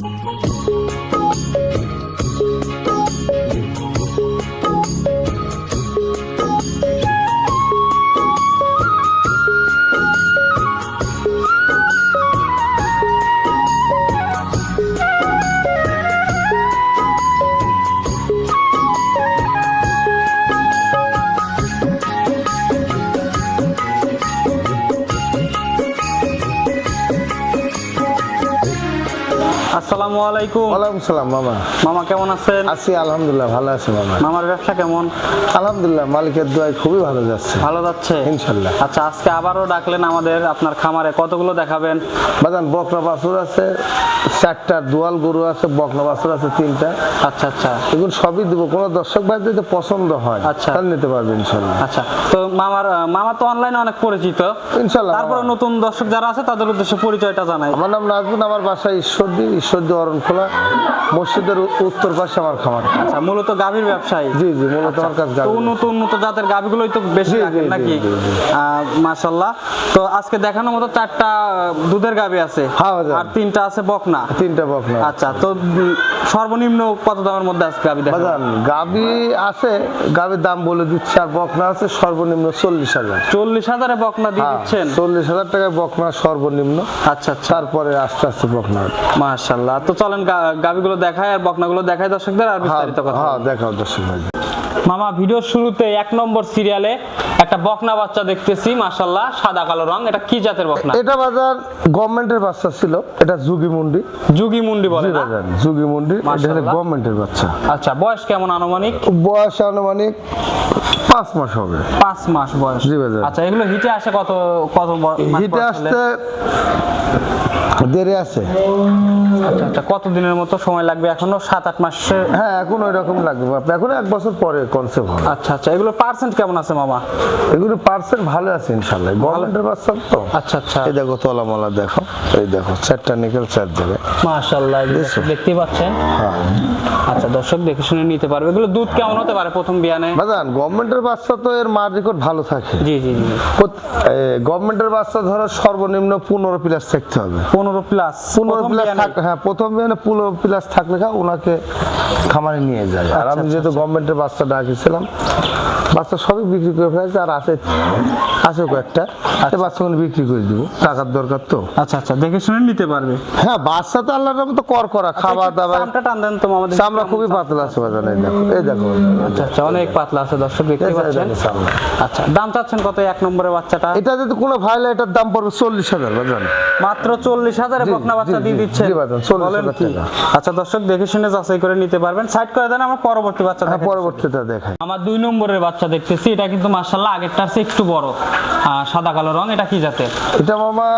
Música আসসালামু আলাইকুম। ওয়ালাইকুম সালাম মামা। মামা কেমন আছেন? আছি আলহামদুলিল্লাহ ভালো আছি মামা। মামার ব্যবসা কেমন? আলহামদুলিল্লাহ মালিকের দোয়ায় খুবই ভালো যাচ্ছে। ভালো যাচ্ছে? ইনশাল্লাহ। আচ্ছা আজকে আবারও ডাকলেন আমাদের আপনার খামারে কতগুলো দেখাবেন? বাজান বকনা বাছুর আছে চারটা দোয়াল গরু আছে বকনা বাছুর আছে তিনটা। আচ্ছা আচ্ছা। এগুলো সবই দেবো। কোনো দর্শক ভাই যদি পছন্দ হয় আচ্ছা। তাহলে নিতে পারবে ইনশাল্লাহ। আচ্ছা তো মামার মামা তো অনলাইনে অনেক পরিচিত। ইনশাল্লাহ তারপরে নতুন দর্শক যারা আছে তাদের উদ্দেশ্যে পরিচয়টা জানাই। আমার নাম নাজবুন আমার বাসা ঈশ্বরদী ঈশ্বরদী অরণখোলা মসজিদের উত্তর পাশে আমার খামার। আচ্ছা মূলত গাভীর ব্যবসায়ী? জি জি মূলত আমার কাছে তো গাভী। উন্নত উন্নত জাতের গাভীগুলোই তো বেশি রাখেন নাকি। মাশাল্লাহ তো আজকে দেখানোর মতো চারটা দুধের গাভী আছে। হ্যাঁ, বাজার। আর তিনটা আছে বকনা। তিনটা বকনা। আচ্ছা তো সর্বনিম্ন কত দামের মধ্যে আজকে গাভী দেখা বাজান গাবি আছে গাবির দাম বলে দিচ্ছে আর বকনা আছে সর্বনিম্ন চল্লিশ হাজার। চল্লিশ হাজারে বকনা দিয়ে দিচ্ছেন? চল্লিশ হাজার টাকায় বকনা সর্বনিম্ন। আচ্ছা আচ্ছা। তারপরে আস্তে আস্তে বকনা। মাশাল্লাহ তো চলেন গাভীগুলো দেখায় আর বকনাগুলো দেখায় দর্শকদের আর হ্যাঁ বিস্তারিত কথা হ্যাঁ দেখাও দর্শক ভাই। মামা ভিডিওর শুরুতে এক নম্বর সিরিয়ালে একটা বকনা বাচ্চা দেখতেছি মাশাল্লাহ সাদা কালো রং এটা কি জাতের বকনা? এটা বাজার গভর্নমেন্টের বাচ্চা ছিল এটা যুগি মুন্ডি। যুগি মুন্ডি বলে না? যুগি মুন্ডি এটা। গভর্নমেন্টের বাচ্চা। আচ্ছা বয়স কেমন আনুমানিক? বয়স আনুমানিক পাঁচ মাস হবে। পাঁচ মাস বয়স। জি। আচ্ছা এগুলো হিটে আসে কত কত হিটে আসতে দেরি আছে। আচ্ছা আচ্ছা কত দিনের মতো সময় লাগবে এখনও? সাত আট মাসের হ্যাঁ এখন ওই রকম লাগবে। এখন এক বছর পরে কনসেপ্ট হবে। আচ্ছা আচ্ছা এগুলো পার্সেন্ট কেমন আছে মামা? এগুলো পার্সেন্ট ভালো আছে ইনশাল্লাহ গভর্নমেন্টের বাচ্চা তো। আচ্ছা আচ্ছা। এই দেখো তলামলা দেখো। এই দেখো চারটা নিকেল চার দেবে। মাশাআল্লাহ? দেখতেই পাচ্ছেন। হ্যাঁ। আচ্ছা দর্শক দেখে শুনে নিতে পারবে। এগুলো দুধ কেমন হতে পারে প্রথম বিয়ানে? বাজান গভর্নমেন্টের বাচ্চা তো এর মার রেকর্ড ভালো থাকে। জি জি জি। গভর্নমেন্টের বাচ্চা ধরো সর্বনিম্ন পনেরো প্লাস থাকতে হবে। পনেরো প্লাস পনেরো প্লাস হ্যাঁ প্রথম বিয়ানে পনেরো প্লাস থাকলে ওনাকে খামারে নিয়ে যায়। আর আমি আচ্ছা, যেহেতু গভর্নমেন্টের বাচ্চা ডাকিছিলাম বাচ্চা সবই বিক্রি করে ফেলেছে আর আছে আছে কয়েকটা। বাচ্চাগুলো বিক্রি করে দিব টাকার দরকার তো। আচ্ছা আচ্ছা দেখে শুনে নিতে পারবে। হ্যাঁ বাচ্চা তো আল্লাহর মতো কর করা খাওয়া দাওয়া চামড়া টান দেন তো আমাদের চামড়া খুবই পাতলা আছে বাজান এই দেখো এই দেখো। আচ্ছা আচ্ছা অনেক পাতলা আছে দর্শক দেখতে পাচ্ছেন? আচ্ছা দাম চাচ্ছেন কত এক নম্বরের বাচ্চাটা? এটা যদি কোনো ভাইলে এটার দাম পড়বে চল্লিশ হাজার বাজান। মাত্র চল্লিশ হাজারে জি, বকনা বাচ্চা দিয়ে 40,000 বলেন কি? আচ্ছা দর্শক দেখে শুনে যাচাই করে নিতে পারবেন। সাইড করে দেন আমার পরবর্তী বাচ্চা হ্যাঁ পরবর্তীটা দেখাই। আমার দুই নম্বরের বাচ্চা দেখতেছি এটা কিন্তু মার্শাল্লাহ আগেরটার চেয়ে একটু বড়। সাদা কালো রং এটা কি জাতের? এটা মামা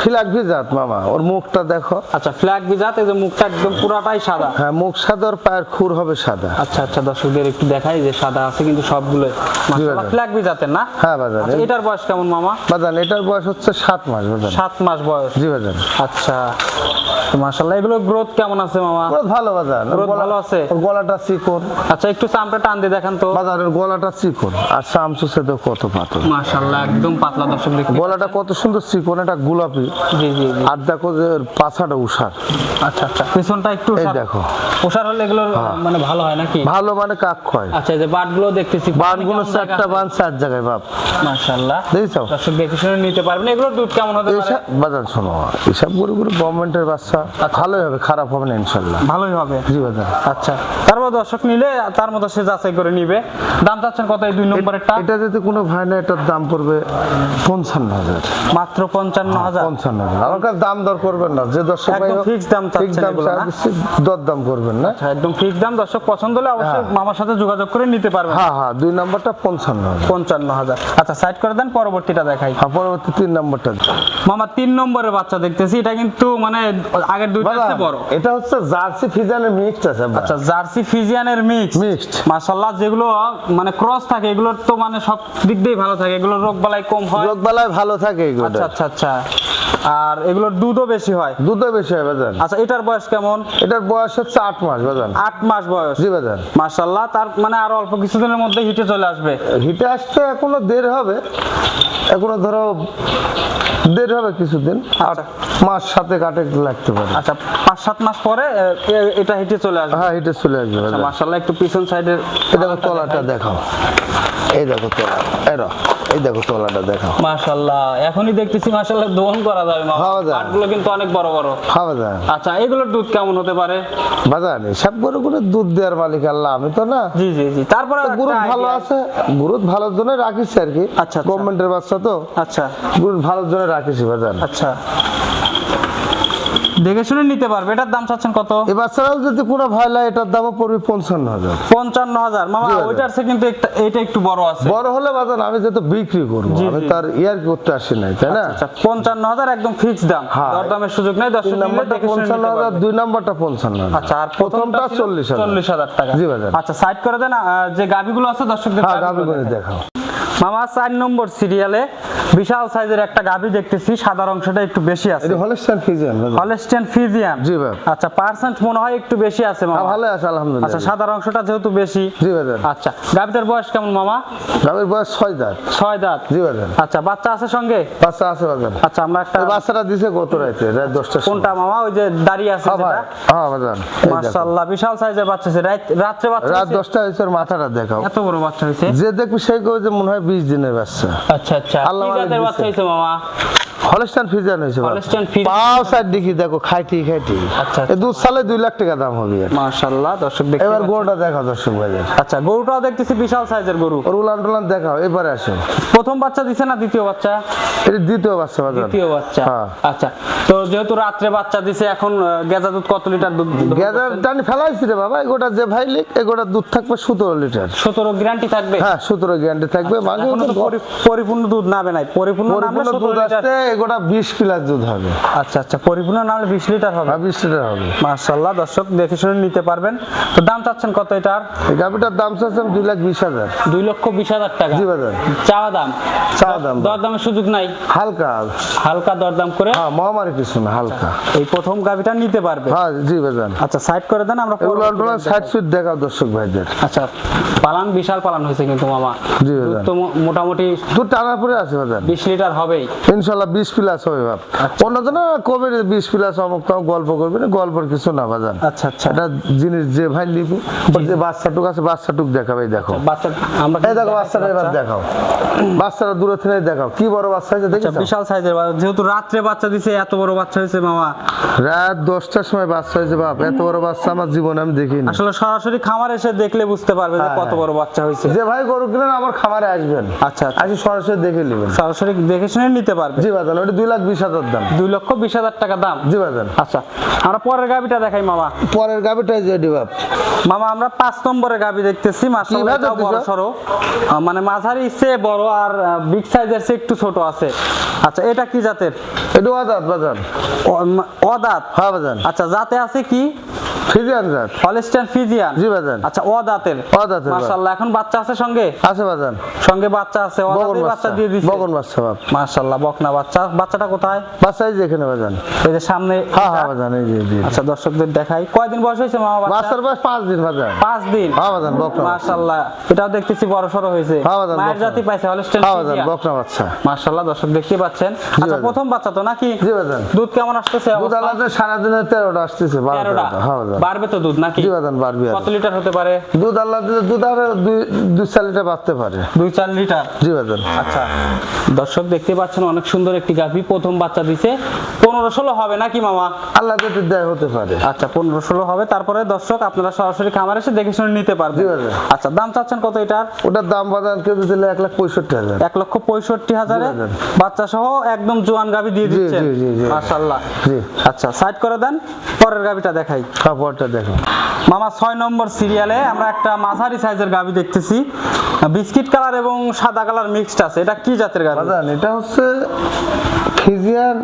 খিলাক জাত মামা ওর মুখটা দেখো। আচ্ছা ফ্ল্যাগ বিজাত এই যে মুখটা একদম পুরাটাই সাদা। হ্যাঁ মুখ সাদা ওর পায়ের খুর হবে সাদা। আচ্ছা আচ্ছা দর্শকদের একটু দেখাই যে সাদা আছে কিন্তু সবগুলো। ফ্ল্যাগ বিজাতের না? হ্যাঁ বাজান। আচ্ছা এটার বয়স কেমন মামা? বাজান এটার বয়স হচ্ছে সাত মাস বাজান। সাত মাস বয়স। জি বাজান আচ্ছা। তো মাশাআল্লাহ এগুলো গ্রোথ কেমন আছে মামা? ওর ভালো বাজান ওর গ্রোথ ভালো আছে? গলাটা চিকন। আচ্ছা একটু চামড়া টান দিয়ে দেখান তো। বাজার ওর গলাটা চিকন। আর শামসুসে তো কত পাতল। মাশাআল্লাহ একদম পাতলা দর্শক দেখতে গলাটা কত সুন্দর চিকন এটা গোলাপি। জি জি জি। আর দেখো যে পাছাটা উষার আচ্ছা আচ্ছা পিছনটা একটু এই দেখো। ওষার হলে এগুলো মানে ভালো হয় নাকি? ভালো মানে কাক খয়। আচ্ছা যে বাটগুলো দেখতেছি বানগুলো চারটা বান চার জায়গায় বাপ মাশাআল্লাহ। দেখছ? দর্শক দেখে শুনে নিতে পারবেন। এগুলোর দুধ কেমন হতে পারে? বাজান শোনো এইসব গরুগুলো গভর্নমেন্টের বাচ্চা ভালোই হবে খারাপ হবে না ইনশাল্লাহ। ভালোই হবে। জি বাজান আচ্ছা। তারপর দর্শক নিলে তার মতো সে যাচাই করে নিবে। দাম চাচ্ছেন কত এই দুই নম্বরেরটা? এটা যদি কোনো ভাই না এটার দাম পড়বে পঞ্চান্ন হাজার। মাত্র পঞ্চান্ন হাজার। পঞ্চান্ন হাজার। আমার কাছে দাম দর করবেন না। যে দর্শক একদম fixed দাম চাচ্ছেন দাম দর দাম করবেন না। আচ্ছা একদম ফিক্স দাম। দর্শক পছন্দ হলে অবশ্যই হ্যাঁ। মামার সাথে যোগাযোগ করে নিতে পারবেন। হ্যাঁ হ্যাঁ দুই নম্বরটা পঞ্চান্ন পঞ্চান্ন হাজার। আচ্ছা সাইড করে দেন পরবর্তীটা দেখাই। হ্যাঁ পরবর্তী তিন নম্বরটা। মামা তিন নম্বরের বাচ্চা দেখতেছি। এটা কিন্তু মানে আগের দুইটা বাবা, বড়। এটা হচ্ছে জার্সি ফিজানের মিক্সড আছে আচ্ছা জার্সি ফিজিয়ানের মিক্স Mixed। মাশাআল্লাহ যেগুলো মানে ক্রস থাকে এগুলোর তো মানে সব দিক দিয়েই ভালো থাকে। এগুলো রোগ বালাই কম হয়। রোগ বালায় ভালো থাকে এগুলো আচ্ছা আচ্ছা আচ্ছা। আর এগুলোর দুধও বেশি হয়। দুধও বেশি হয় বাজান আচ্ছা এটার বয়স কেমন? এটার বয়স হচ্ছে আট মাস বাজান আট মাস বয়স। জি বাজান মাশাল্লাহ তার মানে আর অল্প কিছুদিনের মধ্যে হিটে চলে আসবে। হিটে আসতে এখনও দেরি হবে। এখনও ধরো দেরি হবে কিছুদিন। আর মাস সাথে কাটে লাগতে পারে। আচ্ছা পাঁচ সাত মাস পরে এটা হিটে চলে আসবে। হ্যাঁ হিটে চলে আসবে বাজান। মাশাল্লাহ একটু পিছন সাইডের এই দেখো তলাটা দেখাও। এই দেখো তলা এরা এই দেখো তলাটা দেখাও। মাশাল্লাহ এখনই দেখতেছি মাশাল্লাহ দোহন করা যাবে হ্যাঁ, যায়। কাঠগুলো কিন্তু অনেক বড় বড়। হ্যাঁ বাজান আচ্ছা এগুলোর দুধ কেমন হতে পারে? বাজান সব করে করে দুধ দেওয়ার মালিক আল্লাহ আমি তো না। জি জি জি। তারপরে গ্রুপ ভালো আছে গ্রুপ ভালোর জন্য রাখিছি আর কি। আচ্ছা, আচ্ছা। গভর্নমেন্টের বাচ্চা তো। আচ্ছা। গ্রুপ ভালোর জন্য রাখিছি বাজার। আচ্ছা। দেখে শুনে নিতে পারবে। এটার দাম চাচ্ছেন কত? এই বাচ্চারাও যদি কোনো ভয় লাগে এটার দামও পড়বে পঞ্চান্ন হাজার। পঞ্চান্ন হাজার। মামা ওইটার চেয়ে কিন্তু এটা একটু বড় আছে। বড় হলে বাজান আমি যেহেতু বিক্রি করব আমি তার ইয়ার করতে আসি নাই তাই না? আচ্ছা পঞ্চান্ন হাজার একদম ফিক্স দাম। হ্যাঁ। দরদামের সুযোগ নাই দশ নাম্বারটা পঞ্চান্ন হাজার দুই নাম্বারটা পঞ্চান্ন হাজার। আচ্ছা আর প্রথমটা চল্লিশ হাজার। চল্লিশ হাজার টাকা। জি, বাজার। আচ্ছা সাইড করে দেন যে গাবিগুলো আছে দর্শকদের হ্যাঁ গাভীগুলো দেখাও। মামা চার নম্বর সিরিয়ালে বিশাল সাইজের একটা গাভী দেখতেছি সাদা অংশটা একটু বেশি আছে। এটা হলস্টাইন ফিজিয়ান হলস্টেন ফিজিয়ান জি ভাই। আচ্ছা পার্সেন্ট মনে হয় একটু বেশি আছে হ্যাঁ, মামা ভালো আছে আলহামদুলিল্লাহ। আচ্ছা সাদা অংশটা যেহেতু বেশি। জি বাজান আচ্ছা গাবিটার বয়স কেমন মামা? গাবির বয়স ছয় দাঁত। ছয় দাঁত। জি বাজান আচ্ছা বাচ্চা আছে সঙ্গে? বাচ্চা আছে বাজান আচ্ছা আমরা একটা বাচ্চাটা দিছে গত রাতে রাত দশটার সময়। কোনটা মামা? ওই যে দাঁড়িয়ে আছে হ্যাঁ যেটা? হ্যাঁ দেখো। মাশাআল্লাহ বিশাল সাইজের বাচ্চা আছে। রাত- রাত্রে বাচ্চা রাত হয়েছে? দশটা হয়েছে মাথাটা দেখাও। এত বড় বাচ্চা হয়েছে? যে দেখবি সেই কেউ যে মনে হয় বিশ দিনের বাচ্চা আচ্ছা আচ্ছা। আল্লাহ বাচ্চা হয়েছে মামা? হলস্টাইন ফিজিয়ান হয়েছে। হলস্টাইন পাও সাইড দেখি দেখো খাইটি খাইটি। আচ্ছা, এই দুধ সালে দুই লাখ টাকা দাম হবে। মাশাআল্লাহ দর্শক দেখতে এবার গরুটা দেখাও দর্শক ভাইদের। আচ্ছা গরুটাও দেখতেছি বিশাল সাইজের গরু। ওর উলান টুলান দেখাও এবারে আসো। প্রথম বাচ্চা দিছে না দ্বিতীয় বাচ্চা? এটা দ্বিতীয় বাচ্চা বাজার দ্বিতীয় বাচ্চা। হ্যাঁ। আচ্ছা তো যেহেতু রাত্রে বাচ্চা দিছে এখন গেজা দুধ কত লিটার দুধ গেদার টানি ফেলাইছি রে বাবা এগোটা যে ভাই লিখ এগোটা দুধ থাকবে সতেরো লিটার। সতেরো গ্যারান্টি থাকবে? হ্যাঁ সতেরো গ্যারান্টি থাকবে পরি- পরিপূর্ণ দুধ নামে নাই। পরিপূর্ণ নামলে পরিপূর্ণ সতেরো দুধ লিটার। এগোটা বিশ প্লাস দুধ হবে। আচ্ছা আচ্ছা পরিপূর্ণ নামলে বিশ লিটার হবে? হ্যাঁ বিশ লিটার হবে। দর্শক দেখে শুনে নিতে পারবেন। তো দাম চাচ্ছেন কত এটার? এই গাভিটার দাম চাচ্ছেন দুই লাখ বিশ হাজার। দুই লক্ষ বিশ হাজার টাকা। জি বাজার চাওয়া দাম? চাওয়া দাম। দরদামের সুযোগ নাই? হালকা। হালকা দরদাম করে? হ্যাঁ মহামারী কিছু না হালকা। এই প্রথম গাভিটা নিতে পারবে? হ্যাঁ জি বাজান। আচ্ছা সাইড করে দেন আমরা এগুলো সাইড সুইট দেখাও দর্শক ভাইদের। আচ্ছা পালান বিশাল পালান হয়েছে কিন্তু মামা। জি বাজান। তো মোটামুটি দুধ টানার পরে আছে বাজান। বিশ লিটার হবেই। ইনশাল্লাহ বিশ প্লাস হবে বাপ। অন্য তো না কবে বিশ প্লাস অমুক তমুক গল্প করবে না গল্পের কিছু না বাজান। আচ্ছা আচ্ছা। এটা জিনিস যে ভাই নিবি যে বাচ্চাটুক আছে বাচ্চাটুক দেখাবে দেখো। বাচ্চা আমরা এই দেখো বাচ্চাটা এবার দেখাও। বাচ্চাটা দূরে থেকে দেখাও। কি বড় বাচ্চা আছে আচ্ছা, দেখেছ? বিশাল সাইজের যেহেতু রাত্রে বাচ্চা দিছে এত বড় বাচ্চা হয়েছে মামা। রাত দশটার সময় বাচ্চা হয়েছে বাপ। এত বড় বাচ্চা আমার জীবনে আমি দেখিনি। আসলে সরাসরি খামার এসে দেখলে বুঝতে পারবে যে হ্যাঁ, কত হ্যাঁ। বড় বাচ্চা হয়েছে। যে ভাই গরু কিনেন আমার খামারে আসবেন। আচ্ছা আচ্ছা। আজকে সরাসরি দেখে নেবেন। সরাসরি দেখে শুনে নিতে পারবে। জি বাজান ওটা দুই লাখ বিশ হাজার দাম। দুই লক্ষ বিশ হাজার টাকা দাম? জি বাজান আচ্ছা আমরা পরের গাবিটা দেখাই মামা। পরের গাবিটা যে বাপ মামা আমরা পাঁচ নম্বরের গাবি দেখতেছি বড় সরো। মানে মাঝারি সে বড় আর বিগ সাইজের সে একটু ছোট আছে। আচ্ছা এটা কি জাতের? এটা অদাত বাজান অ- মা- হ্যাঁ বাজান আচ্ছা জাতে আছে কি? ফিজিয়ান জাত হলস্টাইন ফিজিয়ান? জি বাজান আচ্ছা অদাঁতের বাপ। মাশাআল্লাহ এখন বাচ্চা আছে সঙ্গে? আছে বাজান সঙ্গে বাচ্চা আছে অদাঁতের বাচ্চা দিয়ে দিছে। বগন বাচ্চা বাপ। মাশাআল্লাহ বকনা বাচ্চা। বাচ্চাটা কোথায়? বাচ্চা এই যে এখানে বাজান এই যে সামনে। হ্যাঁ হ্যাঁ বাজান এই যে আচ্ছা দর্শকদের দেখাই। কয়দিন বয়স হয়েছে মামা বাচ্চা? বাচ্চার বয়স পাঁচ দিন বাজান পাঁচ দিন? হ্যাঁ বাজান বকনা মাশাআল্লাহ এটাও দেখতেছি বড় সড়ো হয়েছে। হ্যাঁ বাজান, মায়ের। জাতি পাইছে হলস্টাইন হ্যাঁ বাজান বকনা বাচ্চা। মাশাআল্লাহ দর্শক দেখতে পাচ্ছেন। আচ্ছা প্রথম বাচ্চা তো নাকি? জি বাজান দুধ কেমন আসতেছে দুধ? আলাদা সারাদিনে তেরোটা আসতেছে বারো তেরোটা? তেরোটা হ্যাঁ বাজান বাড়বে তো দুধ নাকি? জি বাজান বাড়বি কত লিটার হতে পারে? দুধ আল্লাহ দিলে দুধ আর দুই দুই চার লিটার বাড়তে পারে। দুই চার লিটার? জি বাজান আচ্ছা। দর্শক দেখতে পাচ্ছেন অনেক সুন্দর একটি গাভী প্রথম বাচ্চা দিছে। পনেরো ষোলো হবে নাকি মামা? আল্লাহ যদি দেয় হতে পারে। আচ্ছা পনেরো ষোলো হবে। তারপরে দর্শক আপনারা সরাসরি খামার এসে দেখে শুনে নিতে পারবেন। আচ্ছা দাম চাচ্ছেন কত এটার? ওটার দাম বাজার কেজি দিলে এক লাখ পঁয়ষট্টি হাজার। এক লক্ষ পঁয়ষট্টি হাজারে বাচ্চা সহ একদম জোয়ান গাভী দিয়ে দিচ্ছেন। মাশাল্লাহ আচ্ছা সাইড করে দেন পরের গাভীটা দেখাই। কাপড়টা দেখো। মামা, ছয় নম্বর সিরিয়ালে আমরা একটা মাঝারি সাইজের গাভি দেখতেছি। বিস্কিট কালার এবং সাদা কালার মিক্সড আছে। এটা কি জাতের গাভি? এটা হচ্ছে ফিজিয়ান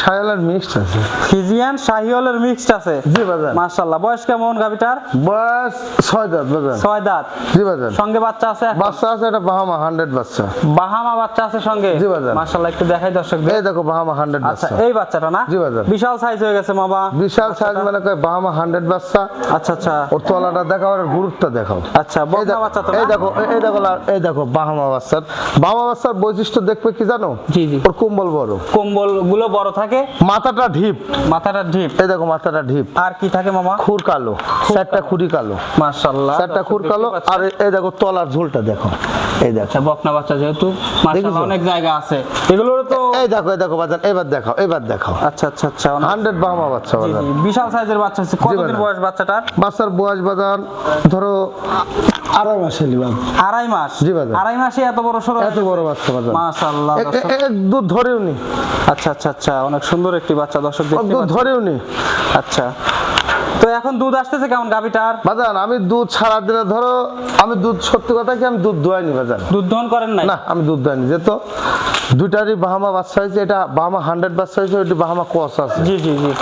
সায়ালার মিক্সড আছে। ফিজিয়ান শাহিওয়ালের মিক্সড আছে। জি বাজান মাশাআল্লাহ বয়স কেমন গাবিটার বয়স ছয় দাঁত বাজান ছয় দাঁত। জি বাজান সঙ্গে বাচ্চা আছে বাচ্চা আছে এটা বাহামা হান্ড্রেড বাচ্চা। বাহামা বাচ্চা আছে সঙ্গে? জি বাজান। মাশাআল্লাহ একটু দেখাই দর্শকদের। এই দেখো বাহামা হান্ড্রেড আচ্ছা বাচ্চা। এই বাচ্চাটা না? জি বাজান। বিশাল সাইজ হয়ে গেছে মামা। বিশাল সাইজ মানে কয় বাহামা হান্ড্রেড বাচ্চা। আচ্ছা আচ্ছা। ওর তলাটা দেখাও আর গুরুত্বটা দেখাও। আচ্ছা বকনা বাচ্চা তো এই দেখো এই দেখো এই দেখো বাহামা বাচ্চার। বাহামা বাচ্চার বৈশিষ্ট্য দেখবে কি জানো? জি জি। ওর কুম্বল বড়। কম্বলগুলো বড় থাকে? মাথাটা ঢিপ। মাথাটা ডিপ এই দেখো মাথাটা ঢিপ। আর কি থাকে মামা? খুর কালো। চারটা খুরি কালো। মাশাআল্লাহ চারটা খুর কালো। আর এই- দেখো তলার ঝোলটা দেখো। এই দেখো। আচ্ছা বকনা বাচ্চা যেহেতু মাশাআল্লাহ অনেক জায়গা আছে। এগুলোর তো এই দেখো এই দেখো বাজান এবার দেখাও এবার দেখাও। আচ্ছা আচ্ছা আচ্ছা অনেক- হান্ড্রেড বাহামা বাচ্চা জি, বিশাল সাইজের বাচ্চা আছে কতদিন। বয়স বাচ্চাটার? বাচ্চার বয়স বাজান ধরো আড়াই মাসে নিলাম আড়াই মাস? জি, বাজান। আড়াই মাসে এত বড় সরো এত বড় বাচ্চা বাজান মাশাআল্লাহ দুধ ধরেও নি। আচ্ছা আচ্ছা আচ্ছা অনেক সুন্দর একটি বাচ্চা দর্শক ধরেও নি। আচ্ছা। তো এখন দুধ আসতেছে কেমন গাভিটার? বাজান আমি দুধ ছাড়া দিলে ধরো আমি দুধ সত্যি কথা কি আমি দুধ দোয়াইনি বাজান দুধ দহন করেন নাই? না আমি দুধ দোয়াইনি যেহেতু দুইটারই বাহামা বাচ্চা হয়েছে এটা বাহামা হান্ড্রেড বাচ্চা হয়েছে ওইটি বাহামা কস আছে। জি জি জি।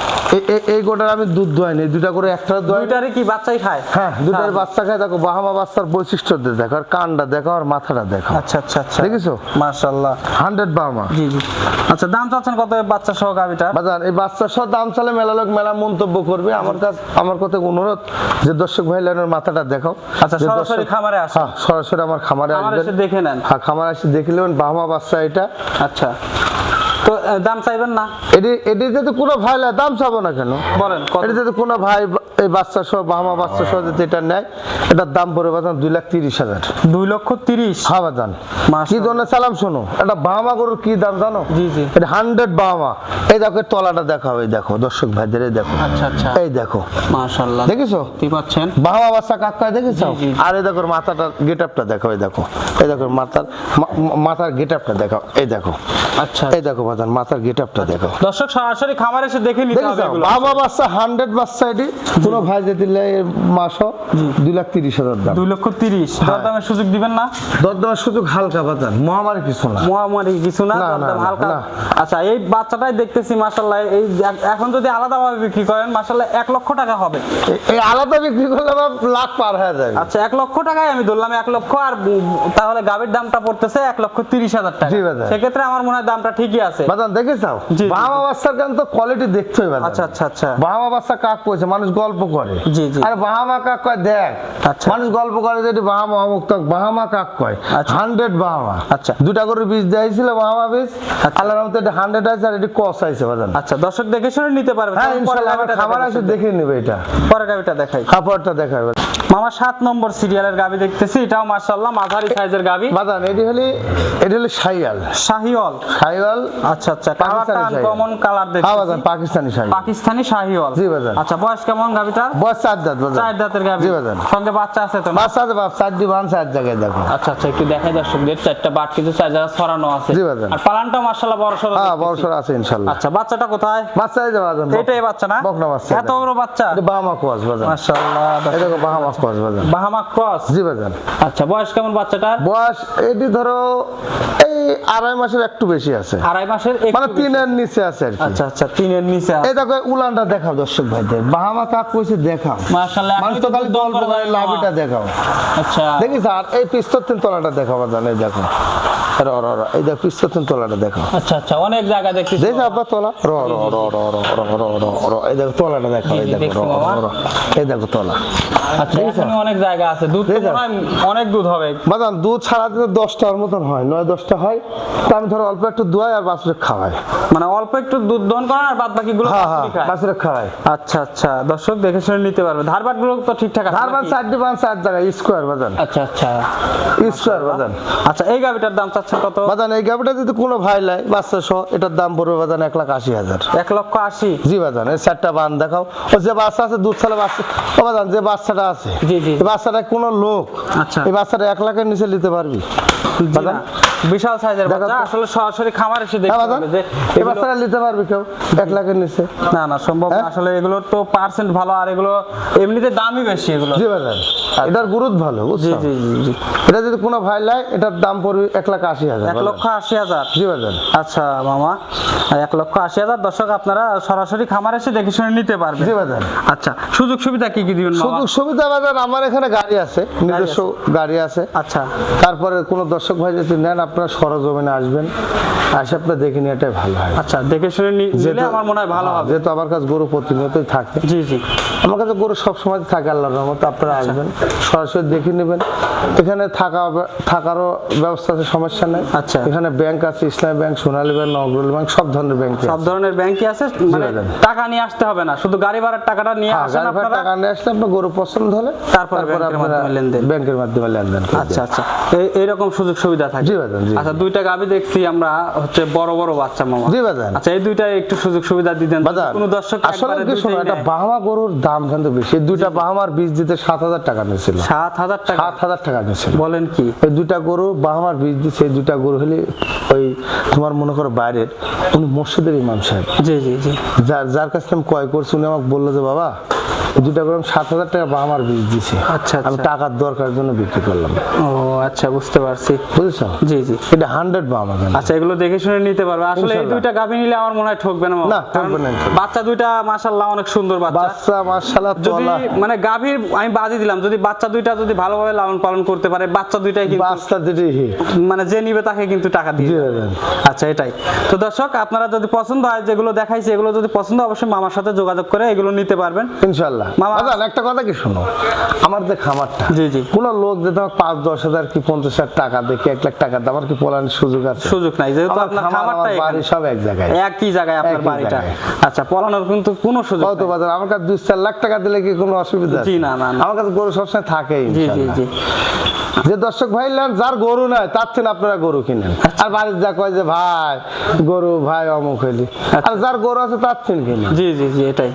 এই গোটার আমি দুধ দোয়াইনি দুইটা করে একটা দোয়াই দুইটারই কি বাচ্চাই খায়? হ্যাঁ দুটার বাচ্চা খায় দেখো বাহামা বাচ্চার বৈশিষ্ট্য দেখো আর কানটা দেখো আর মাথাটা দেখো। আচ্ছা আচ্ছা আচ্ছা। দেখেছ? মাশাআল্লাহ। হান্ড্রেড বাহামা। জি জি। আচ্ছা দাম চাচ্ছেন কত বাচ্চা সহ গাভিটার? বাজার এই বাচ্চার সব দাম চালে মেলা লোক মেলা মন্তব্য করবে আমার কাছে আমার কথা অনুরোধ যে দর্শক ভাই লাইনের মাথাটা দেখো। আচ্ছা, সরাসরি খামারে আসো হ্যাঁ সরাসরি আমার খামারে আসবেন। দেখে নেন। হ্যাঁ খামারে এসে দেখে নেবেন। বাহমা বাচ্চা এটা। আচ্ছা। তো দাম চাইবেন না? এটি এটিতে তো কোনো ভাই দাম চাবো না কেন? বলেন এটিতে তো কোনো ভাই এই বাচ্চা সহ বাহামা বাচ্চা সহ যদি এটা নেয় এটার দাম পড়ে বাজান দুই লাখ তিরিশ হাজার। দুই লক্ষ তিরিশ? হ্যাঁ বাজান। কি ধরনের সালাম শোনো? এটা বাহামা গরুর কি দাম জানো? জি, জি। এটা হান্ড্রেড বাহামা। এই দেখো তলাটা দেখাও এই দেখো দর্শক ভাইদের এই দেখো। আচ্ছা আচ্ছা। এই দেখো। মাশাআল্লাহ। দেখেছ? কি পাচ্ছেন? বাহামা বাচ্চা কাকা দেখেছ। আর এই দেখো ওর মাথাটার গেট আপটা দেখো এই দেখো। এই দেখো মাথার মাথার গেট আপটা দেখো এই দেখো। আচ্ছা। এই দেখো বাজান মাথার গেট আপটা দেখো। দর্শক সরাসরি খামার এসে দেখে নিতে হবে এগুলো। বাবা বাচ্চা হান্ড্রেড বাচ্চা এটি। কোনো ভাই যদি মাস দুই লাখ তিরিশ হাজার দাম। দুই লক্ষ তিরিশ। হ্যাঁ। দরদামের সুযোগ দিবেন না? দরদামের সুযোগ হালকা বাজান মহামারী কিছু না। মহামারী কিছু না হালকা। আচ্ছা এই বাচ্চাটাই দেখতেছি মাসাল্লাহ এই এখন যদি আলাদাভাবে বিক্রি করেন মাসাল্লাহ এক লক্ষ টাকা হবে। এই আলাদা বিক্রি করলে আমার লাখ পার হয়ে যাবে। আচ্ছা এক লক্ষ টাকায় আমি ধরলাম এক লক্ষ আর তাহলে গাভীর দামটা পড়তেছে এক লক্ষ তিরিশ হাজার টাকা। বাজার। সেক্ষেত্রে আমার মনে হয় দামটা ঠিকই আছে। বাজান দেখেছাও জি, জি। বাবা বাচ্চার কেন তো কোয়ালিটি দেখতে হবে আচ্ছা আচ্ছা আচ্ছা। বাহামা বাচ্চা কাক কইছে মানুষ গল্প করে। জি, জি। আরে বাহামা কাক কয় দেখ আচ্ছা। মানুষ গল্প করে যে বাহামা অমুক তক বাহামা কাক কয়? আচ্ছা। হান্ড্রেড বাহামা আচ্ছা। দুটা করে বীজ দিয়েছিল বাহামা বীজ। আল্লাহ রহমতে এটা হান্ড্রেড আছে আর এটি কস আছে বাজান। আচ্ছা দর্শক দেখে শুনে নিতে পারবে। হ্যাঁ আমার খাবার দেখাই দর্শকদের। দেখে নেবে এটা। পরের গাভীটা দেখাই। খাবারটা দেখাবে মামা সাত নম্বর সিরিয়ালের গাভী দেখতেছি এটাও মার্শাল্লাহ মাঝারি সাইজের গাভী বাজান এটি হলে এটি হলে সাইয়াল শাহিওয়াল। সাইওয়াল আচ্ছা আচ্ছা কালারটা আনকমন কালার হ্যাঁ বাজান পাকিস্তানি সাইয়াল পাকিস্তানি শাহিওয়াল জি, বাজান। আচ্ছা বয়স কেমন গাভীটার বয়স চার দাঁত বাজান। চার দাঁতের গাভী। জি, বাজান। সঙ্গে বাচ্চা আছে তো বাচ্চা আছে বাপ চার চার জায়গায় দেখো। আচ্ছা আচ্ছা একটু চারটা বাট কিন্তু চার জায়গা ছড়ানো আছে। জি, বাজান। আর পালানটাও মার্শাল্লাহ বড় হ্যাঁ বড় আছে ইনশাল্লাহ আচ্ছা বাচ্চাটা কোথায়? বাচ্চা এই বাজান এটাই বাচ্চা না? বকনা বাচ্চা এত বড় বাচ্চা? এটা বাহামা কোয়াস বাজান। মার্শাল্লাহ এই দেখো বাহামা কোয়াস বাজান। Bahama cross? জি বাজান। আচ্ছা বয়স কেমন বাচ্চাটার? বয়স এটি ধরো এই আড়াই মাসের একটু বেশি আছে। আড়াই মাসের মানে তিনের নিচে আছে আচ্ছা আচ্ছা তিনের নিচে এই দেখো উলানটা দেখাও দর্শক ভাইদের বাহামা কাক কইছে দেখাও মানুষ তো খালি করে লাভিটা দেখাও আচ্ছা দেখিস আর এই পিস্তর তলাটা দেখাও এই দেখো র র র এই দেখো পিস্তর তলাটা দেখাও আচ্ছা আচ্ছা অনেক জায়গা দেখতেছি দেখো আপনার তলা র র র র র র র র র এই দেখো তলাটা দেখাও জি, এই দেখো র র এই দেখো তলা আচ্ছা এখানে অনেক জায়গা আছে দুধ তো দেখেছ? মনে হয় অনেক দুধ হবে দুধ ছাড়া দিনে দশটার মতন হয় নয় দশটা হয় তা আমি ধরো অল্প একটু দুয়াই আর বাছুরে খাওয়াই মানে অল্প একটু দুধ দহন করেন আর বাদ বাকি গুলো বাছুরে খাওয়াই আচ্ছা আচ্ছা। দর্শক দেখে শুনে নিতে পারবে। ধারবাটগুলো তো ঠিকঠাক আছে ধারবান নাকি? চারটি পাঁচ চার জায়গায় স্কোয়ার বাজান। আচ্ছা আচ্ছা। স্কোয়ার বাজান। আচ্ছা এই গাভিটার দাম চাচ্ছেন কত? বাজান এই গাভিটা যদি কোনো ভাই লাই বাচ্চা সহ এটার দাম পড়বে বাজান এক লাখ আশি হাজার। এক লক্ষ আশি? জি বাজান এই চারটা বান দেখাও। ও যে বাচ্চা আছে দুধ ছাড়া বাচ্চা ও বাজান যে বাচ্চাটা আছে জি, জি। বাচ্চাটা কোনো লোক আচ্ছা। এই বাচ্চাটা এক লাখের নিচে নিতে পারবি। বাজান। বিশাল সাইজের বাচ্চা। আসলে সরাসরি খামার এসে দেখতে হবে যে এই বাচ্চারা নিতে পারবে কেউ? এক লাখের নিচে। না না সম্ভব না। হ্যাঁ? আসলে এগুলোর তো পার্সেন্ট ভালো আর এগুলো এমনিতে দামই বেশি এগুলো। জি বাজান এটার গুরুত ভালো জি জি জি এটা যদি কোনো ভাই লাই এটার দাম পড়বে লাখ আশি হাজার এক লক্ষ আশি হাজার? জি বাজান আচ্ছা মামা। এক লক্ষ আশি হাজার। দর্শক আপনারা সরাসরি খামার এসে দেখে শুনে নিতে পারবেন। জি বাজান আচ্ছা সুযোগ সুবিধা কি কি দিবেন মামা? সুযোগ সুবিধা বাজার আমার এখানে গাড়ি আছে নিজস্ব গাড়ি আছে। আচ্ছা। তারপরে কোনো দর্শক ভাই যদি নেন আপনারা সরজমিনে আসবেন। আপনার দেখে নিয়ে এটাই ভালো হয়। আচ্ছা দেখে শুনে নিলে আমার মনে হয় ভালো হ্যাঁ, হবে। যেহেতু আমার কাছে গরু প্রতিনিয়তই থাকে। জি জি। আমার কাছে গরু সবসময় থাকে আল্লাহর রহমতে আপনারা আসবেন সরাসরি দেখে নেবেন। এখানে থাকা থাকারও ব্যবস্থা আছে সমস্যা নেই। আচ্ছা। এখানে ব্যাংক আছে ইসলামী ব্যাংক সোনালী ব্যাংক নগরুল ব্যাংক সব ধরনের ব্যাংক সব ধরনের ব্যাংকই আছে মানে টাকা নিয়ে আসতে হবে না শুধু গাড়ি ভাড়ার টাকাটা নিয়ে হ্যাঁ, আসেন আপনারা। টাকা নিয়ে আসলে আপনার গরু পছন্দ হলে তারপরে ব্যাংকের মাধ্যমে লেনদেন। ব্যাংকের মাধ্যমে লেনদেন আচ্ছা আচ্ছা। এই- এইরকম সুযোগ সুবিধা থাকে। জি। আচ্ছা দুইটা গাবি দেখছি আমরা হচ্ছে বড় বড় বাচ্চা মামা। জি বাজান আচ্ছা এই দুইটা একটু সুযোগ সুবিধা দিতেন। বাজার। কোন দর্শক আসলে কি শোনো এটা বাহামা গরুর দাম কিন্তু বেশি। এই দুইটা বাহামার বীজ দিতে সাত হাজার টাকা নিয়েছিল। সাত হাজার টাকা? সাত হাজার টাকা নিয়েছিল। বলেন কি? এই দুটা গরু বাহামার বীজ দিচ্ছে এই দুটা গরু হলে ওই তোমার মনে করো বাইরের উনি মসজিদের ইমাম সাহেব। জি জি জি। যার যার কাছ থেকে আমি ক্রয় করছি উনি আমাকে বলল যে বাবা দুটা গরু সাত হাজার টাকা বাহামার বীজ দিছি। আচ্ছা, আমি আচ্ছা। টাকার দরকার জন্য বিক্রি করলাম। ও আচ্ছা বুঝতে পারছি। বুঝেছ? জি জি। এটা হান্ড্রেড বাহামা কেন আচ্ছা এগুলো দেখে শুনে নিতে পারবে। আসলে এই দুইটা গাভি নিলে আমার মনে হয় ঠকবে না না, ঠকবে না, বাচ্চা দুইটা মাশাল্লাহ অনেক সুন্দর বাচ্চা। বাচ্চা মার্শাল্লাহ যদি মানে গাভীর আমি বাজি দিলাম যদি বাচ্চা দুইটা যদি ভালোভাবে লালন পালন করতে পারে বাচ্চা দুইটাই কিন্তু বাচ্চা হিট। মানে যে নিবে তাকে কিন্তু টাকা দিয়ে জি দেবে। আচ্ছা এটাই। তো দর্শক আপনারা যদি পছন্দ হয় যেগুলো দেখাইছি এগুলো যদি পছন্দ হয়, অবশ্যই মামার সাথে যোগাযোগ করে এগুলো নিতে পারবেন। ইনশাল্লাহ মামা- একটা কথা কি শোনো? আমার যে খামারটা জি জি। কোন লোক যে তোমাকে পাঁচ দশ হাজার কি পঞ্চাশ হাজার টাকা দেখে এক লাখ টাকা দেয়, আমার কি পলানোর সুযোগ আছে? সুযোগ নাই যেহেতু আমার আপনার খামারটা বাড়ি সব এক জায়গায়। একই জায়গায় আপনার বাড়িটা। আচ্ছা পলানোর কিন্তু কোনো সুযোগ কত বাজার? আমার কাছে দুই চার লাখ টাকা দিলে কি কোনো অসুবিধা জি, না, না, না। আমার কাছে গরু সবসময় থাকেই জি জি জি। যে দর্শক ভাই যার গরু নয় তার থেকে আপনারা গরু কিনেন। আচ্ছা। আর বাড়ির যা কয় যে ভাই গরু ভাই অমুক হইলি। আর যার গরু আছে তার থেকে কিনেন। জি জি জি এটাই।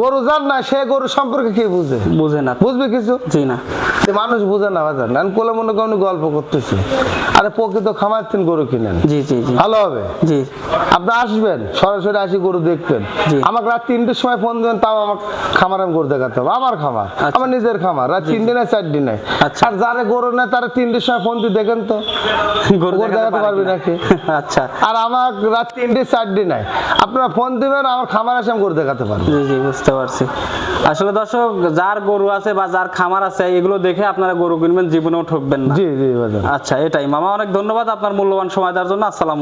গরু যার না সে গরু সম্পর্কে কি বুঝে? বুঝে না। বুঝবে কিছু? জি না। মানুষ বুঝে না বাজার। না আমি কোলে মনে করেন গল্প করতেছি। আরে প্রকৃত খামার তিন গরু কিনেন। জি জি জি। ভালো হবে? জি। আপনি আসবেন সরাসরি আসি গরু দেখবেন। আমাকে রাত তিনটের সময় ফোন দেবেন তাও আমার খামার আমি গরু দেখাতে হবে। আমার খামার আমার নিজের খামার রাত তিন দিনে চার দিনে। আচ্ছা। আর যারা গরু নেয় তারা তিনটের সময় ফোন দিয়ে দেখেন তো। গরু দেখাতে পারবি নাকি? আচ্ছা। আর আমার রাত তিনটে চার দিন নাই আপনারা ফোন দিবেন আমার খামার আসে আমি গরু দেখাতে পারব। জি জি বুঝতে পারছি। আসলে দর্শক যার গরু আছে বা যার খামার আছে এগুলো দেখে আপনারা গরু কিনবেন জীবনেও ঠকবেন না। জি জি আচ্ছা এটাই। মামা অনেক ধন্যবাদ আপনার মূল্যবান সময় দেওয়ার জন্য। আসসালামু